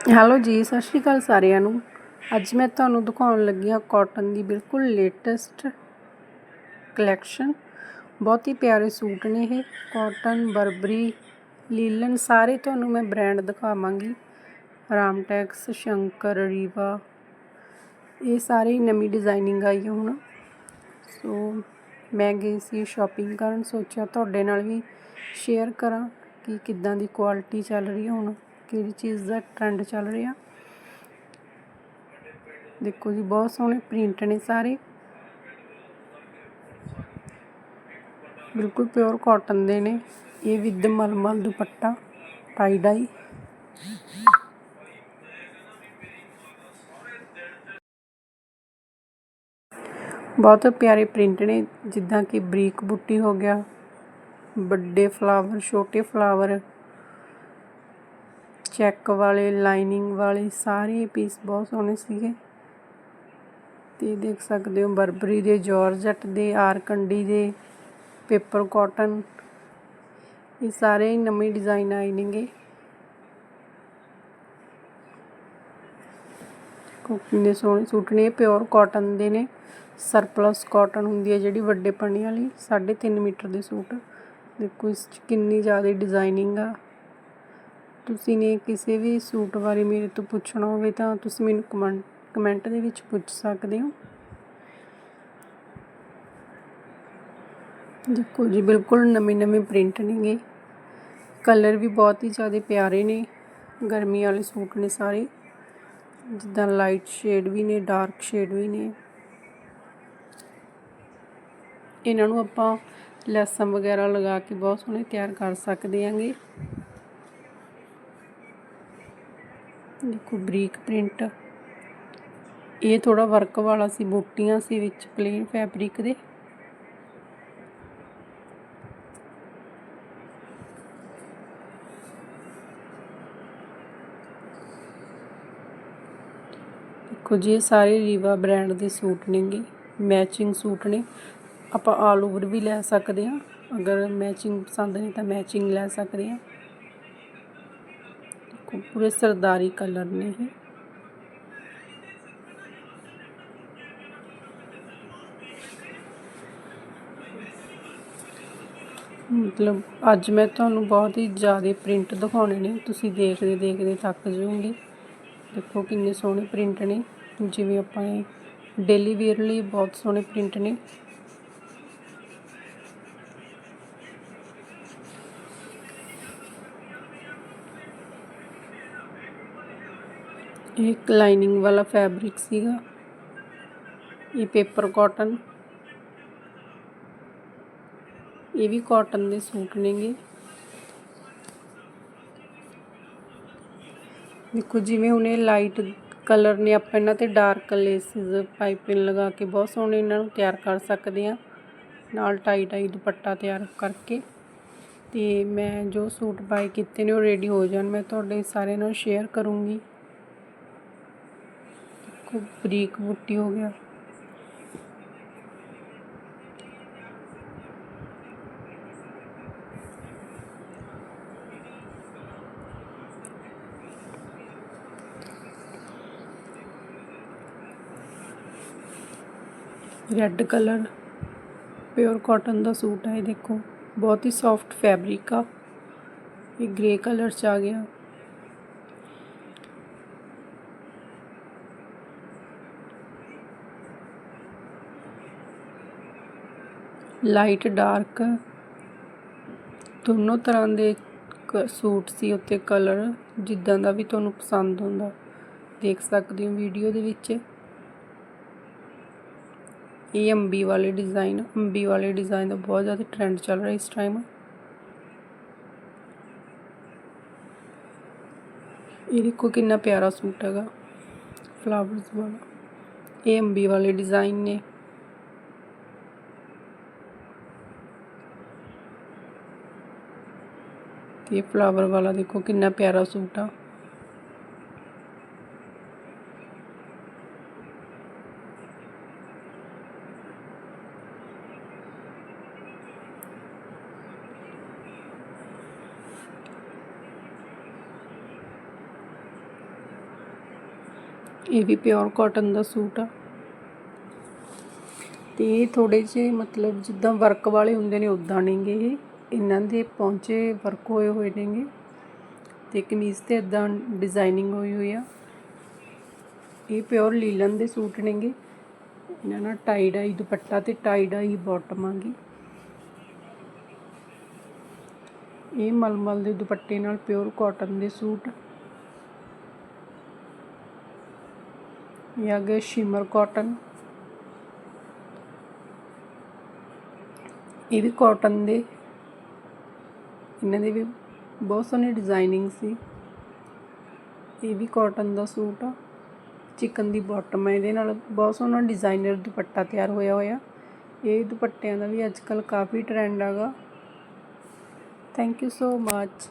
Hello ਜੀ, ਸਤਿ ਸ਼੍ਰੀ ਅਕਾਲ ਸਾਰਿਆਂ ਨੂੰ। ਅੱਜ ਮੈਂ ਤੁਹਾਨੂੰ ਦਿਖਾਉਣ ਲੱਗੀ ਹਾਂ ਕਾਟਨ ਦੀ ਬਿਲਕੁਲ ਲੇਟੈਸਟ ਕਲੈਕਸ਼ਨ ਬਹੁਤ ਹੀ ਪਿਆਰੇ ਸੂਟ ਨੇ ਇਹ। ਕਾਟਨ ਬਰਬਰੀ ਲੀਲਨ ਸਾਰੇ ਤੁਹਾਨੂੰ ਮੈਂ ਬ੍ਰਾਂਡ ਦਿਖਾਵਾਂਗੀ। ਰਾਮਟੈਕਸ ਸ਼ੰਕਰ ਰੀਵਾ ਇਹ ਸਾਰੇ ਨਵੀਂ ਡਿਜ਼ਾਈਨਿੰਗ ਆਈ ਹੈ ਹੁਣ। ਸੋ ਮੈਂ ਗਈ ਸੀ ਸ਼ਾਪਿੰਗ ਕਰਨ। ਸੋਚਿਆ ਤੁਹਾਡੇ ਨਾਲ ਵੀ ਸ਼ੇਅਰ ਕਰਾਂ ਕਿ ਕਿੱਦਾਂ ਦੀ ਕੁਆਲਿਟੀ ਚੱਲ ਰਹੀ ਹੈ ਹੁਣ। ਕਿਹੜੀ ਚੀਜ਼ ਦਾ ਟ੍ਰੈਂਡ ਚੱਲ ਰਿਹਾ। ਦੇਖੋ ਜੀ, ਬਹੁਤ ਸੋਹਣੇ ਪ੍ਰਿੰਟ ਨੇ ਸਾਰੇ। ਬਿਲਕੁਲ ਪਿਓਰ ਕਾਟਨ ਦੇ ਨੇ। ਇਹ ਵਿਦ ਮਲਮਲ ਦੁਪੱਟਾ ਟਾਈ ਡਾਈ ਬਹੁਤ ਪਿਆਰੇ ਪ੍ਰਿੰਟ ਨੇ, ਜਿੱਦਾਂ ਕਿ ਬਰੀਕ ਬੁੱਟੀ ਹੋ ਗਿਆ, ਵੱਡੇ ਫਲਾਵਰ ਛੋਟੇ ਫਲਾਵਰ ਚੈੱਕ ਵਾਲੇ ਲਾਈਨਿੰਗ ਵਾਲੇ ਸਾਰੇ ਪੀਸ ਬਹੁਤ ਸੋਹਣੇ ਸੀਗੇ। ਤੇ ਦੇਖ ਸਕਦੇ ਹੋ ਬਰਬਰੀ ਦੇ ਜਾਰਜਟ ਦੇ, ਆਰਕੰਡੀ ਦੇ ਪੇਪਰ ਕਾਟਨ ਇਹ ਸਾਰੇ ਨਵੇਂ ਡਿਜ਼ਾਈਨ ਆਏ ਨੇਗੇ। ਕਿੰਨੇ ਸੋਹਣੇ ਸੂਟ ਨੇ ਪਿਓਰ ਕਾਟਨ ਦੇ ਨੇ। ਸਰਪਲਸ ਕਾਟਨ ਹੁੰਦੀ ਹੈ ਜਿਹੜੀ ਵੱਡੇ ਪੰਨੇ ਵਾਲੀ 3.5 ਮੀਟਰ ਦੇ ਸੂਟ। ਦੇਖੋ ਇਸ 'ਚ ਕਿੰਨੀ ਜ਼ਿਆਦਾ ਡਿਜ਼ਾਈਨਿੰਗ ਆ। ਤੁਸੀਂ ਨੇ ਕਿਸੇ ਵੀ ਸੂਟ ਬਾਰੇ ਮੇਰੇ ਤੋਂ ਪੁੱਛਣਾ ਹੋਵੇ ਤਾਂ ਤੁਸੀਂ ਮੈਨੂੰ ਕਮੈਂਟ ਕਮੈਂਟ ਦੇ ਵਿੱਚ ਪੁੱਛ ਸਕਦੇ ਹੋ। ਦੇਖੋ ਜੀ, ਬਿਲਕੁਲ ਨਵੇਂ ਨਵੇਂ ਪ੍ਰਿੰਟ ਨੇਗੇ। ਕਲਰ ਵੀ ਬਹੁਤ ਹੀ ਜ਼ਿਆਦਾ ਪਿਆਰੇ ਨੇ। ਗਰਮੀ ਵਾਲੇ ਸੂਟ ਨੇ ਸਾਰੇ। ਜਿੱਦਾਂ ਲਾਈਟ ਸ਼ੇਡ ਵੀ ਨੇ ਡਾਰਕ ਸ਼ੇਡ ਵੀ ਨੇ। ਇਹਨਾਂ ਨੂੰ ਆਪਾਂ ਲੈਸਾਂ ਵਗੈਰਾ ਲਗਾ ਕੇ ਬਹੁਤ ਸੋਹਣੇ ਤਿਆਰ ਕਰ ਸਕਦੇ ਆਂਗੇ ਦੇਖੋ, ਬਰੀਕ ਪ੍ਰਿੰਟ। ਇਹ ਥੋੜਾ ਵਰਕ ਵਾਲਾ ਸੀ, ਬੂਟੀਆਂ ਸੀ ਵਿੱਚ ਪਲੇਨ ਫੈਬਰਿਕ ਦੇ। ਦੇਖੋ ਜੀ, ਇਹ ਸਾਰੇ ਰੀਵਾ ਬ੍ਰਾਂਡ ਦੇ ਸੂਟ ਨੇਗੇ। ਮੈਚਿੰਗ ਸੂਟ ਨੇ। ਆਪਾਂ ਆਲ ਓਵਰ ਵੀ ਲੈ ਸਕਦੇ ਹਾਂ। ਅਗਰ ਮੈਚਿੰਗ ਪਸੰਦ ਨਹੀਂ ਤਾਂ ਮੈਚਿੰਗ ਲੈ ਸਕਦੇ ਹਾਂ। ਦੇਖੋ, ਪੂਰੇ ਸਰਦਾਰੀ ਕਲਰ ਨੇ ਇਹ। ਮਤਲਬ ਅੱਜ ਮੈਂ ਤੁਹਾਨੂੰ ਬਹੁਤ ਹੀ ਜ਼ਿਆਦਾ ਪ੍ਰਿੰਟ ਦਿਖਾਉਣੇ ਨੇ। ਤੁਸੀਂ ਦੇਖਦੇ ਦੇਖਦੇ ਥੱਕ ਜਾਓਗੇ। ਦੇਖੋ ਕਿੰਨੇ ਸੋਹਣੇ ਪ੍ਰਿੰਟ ਨੇ। ਜਿਵੇਂ ਆਪਾਂ ਇਹ ਡੇਲੀ ਵੇਅਰ ਲਈ ਬਹੁਤ ਸੋਹਣੇ ਪ੍ਰਿੰਟ ਨੇ। ਇਹ ਇੱਕ ਲਾਈਨਿੰਗ ਵਾਲਾ ਫੈਬਰਿਕ ਸੀਗਾ। ਇਹ ਪੇਪਰ ਕਾਟਨ। ਇਹ ਵੀ ਕਾਟਨ ਦੇ ਸੂਟ ਨੇਗੇ। ਦੇਖੋ, ਜਿਵੇਂ ਹੁਣ ਇਹ ਲਾਈਟ ਕਲਰ ਨੇ, ਆਪਾਂ ਇਹਨਾਂ ਤੇ ਡਾਰਕ ਲੇਸਿਸ ਪਾਈਪਿੰਗ ਲਗਾ ਕੇ ਬਹੁਤ ਸੋਹਣੇ ਇਹਨਾਂ ਨੂੰ ਤਿਆਰ ਕਰ ਸਕਦੇ ਆ ਨਾਲ ਟਾਈ ਟਾਈ ਦੁਪੱਟਾ ਤਿਆਰ ਕਰਕੇ। ਤੇ ਮੈਂ ਜੋ ਸੂਟ ਬਾਈ ਕੀਤੇ ਨੇ, ਉਹ ਰੈਡੀ ਹੋ ਜਾਣ। ਮੈਂ ਤੁਹਾਡੇ ਸਾਰੇ ਨਾਲ ਸ਼ੇਅਰ ਕਰੂੰਗੀ। ਦੇਖੋ ਬਰੀਕ ਬੁੱਟੀ ਹੋ ਗਿਆ ਰੈੱਡ ਕਲਰ ਪਿਓਰ ਕਾਟਨ ਦਾ ਸੂਟ ਹੈ, ਇਹ ਦੇਖੋ। ਬਹੁਤ ਹੀ ਸੌਫਟ ਫੈਬਰਿਕ ਆ। ਇਹ ਗ੍ਰੇ ਕਲਰ ਚ ਆ ਗਿਆ। Light dark. ਦੋਨੋਂ ਤਰ੍ਹਾਂ ਦੇ ਕ, ਸੂਟ ਸੀ ਉੱਤੇ ਕਲਰ ਜਿੱਦਾਂ ਦਾ ਵੀ ਤੁਹਾਨੂੰ ਪਸੰਦ ਹੁੰਦਾ ਦੇਖ ਸਕਦੇ ਹੋ ਵੀਡੀਓ ਦੇ ਵਿੱਚ। ਇਹ ਅੰਬੀ ਵਾਲੇ ਡਿਜ਼ਾਈਨ, ਅੰਬੀ ਵਾਲੇ ਡਿਜ਼ਾਈਨ ਦਾ ਬਹੁਤ ਜ਼ਿਆਦਾ ਟ੍ਰੈਂਡ ਚੱਲ ਰਿਹਾ ਇਸ ਟਾਈਮ ਇਹ ਦੇਖੋ ਕਿੰਨਾ ਪਿਆਰਾ ਸੂਟ ਹੈਗਾ ਫਲਾਵਰਸ ਵਾਲਾ। ਇਹ ਅੰਬੀ ਵਾਲੇ ਡਿਜ਼ਾਈਨ ਨੇ। ਇਹ ਫਲਾਵਰ ਵਾਲਾ ਦੇਖੋ ਕਿੰਨਾ ਪਿਆਰਾ ਸੂਟ ਆ। ਇਹ ਵੀ ਪਿਓਰ ਕਾਟਨ ਦਾ ਸੂਟ ਆ। ਤੇ ਇਹ ਥੋੜੇ ਜਿਹੇ ਮਤਲਬ ਜਿੱਦਾਂ ਵਰਕ ਵਾਲੇ ਹੁੰਦੇ ਨੇ ਉਦਾਂ ਨੇਗੇ ਇਹ। ਇਹਨਾਂ ਦੇ ਪੌਂਚੇ ਵਰਕ ਹੋਏ ਹੋਏ ਨੇਗੇ ਤੇ ਕਮੀਜ਼ ਤੇ ਇਦਾਂ ਡਿਜ਼ਾਈਨਿੰਗ ਹੋਈ ਹੋਈ ਆ। ਇਹ ਪਿਓਰ ਲੀਲਨ ਦੇ ਸੂਟ ਨੇਗੇ। ਇਹਨਾਂ ਨਾਲ ਟਾਈ ਡਾਈ ਦੁਪੱਟਾ ਤੇ ਟਾਈ ਡਾਈ ਬਾਟਮ ਆਗੀ ਇਹ ਮਲਮਲ ਦੇ ਦੁਪੱਟੇ ਨਾਲ ਪਿਓਰ ਕਾਟਨ ਦੇ ਸੂਟ। ਇਹ ਆ ਸ਼ਿਮਰ ਕਾਟਨ ਇਹ ਵੀ ਕਾਟਨ ਦੇ ਇਹਨਾਂ ਦੇ ਵੀ ਬਹੁਤ ਸੋਹਣੀ ਡਿਜ਼ਾਈਨਿੰਗ ਸੀ। ਇਹ ਵੀ ਕਾਟਨ ਦਾ ਸੂਟ ਆ। ਚਿਕਨ ਦੀ ਬਾਟਮ ਹੈ ਇਹਦੇ ਨਾਲ ਬਹੁਤ ਸੋਹਣਾ ਡਿਜ਼ਾਈਨਰ ਦੁਪੱਟਾ ਤਿਆਰ ਹੋਇਆ ਹੋਇਆ। ਇਹ ਦੁਪੱਟਿਆਂ ਦਾ ਵੀ ਅੱਜ ਕੱਲ ਕਾਫੀ ਟ੍ਰੈਂਡ ਹੈਗਾ ਥੈਂਕ ਯੂ ਸੋ ਮਚ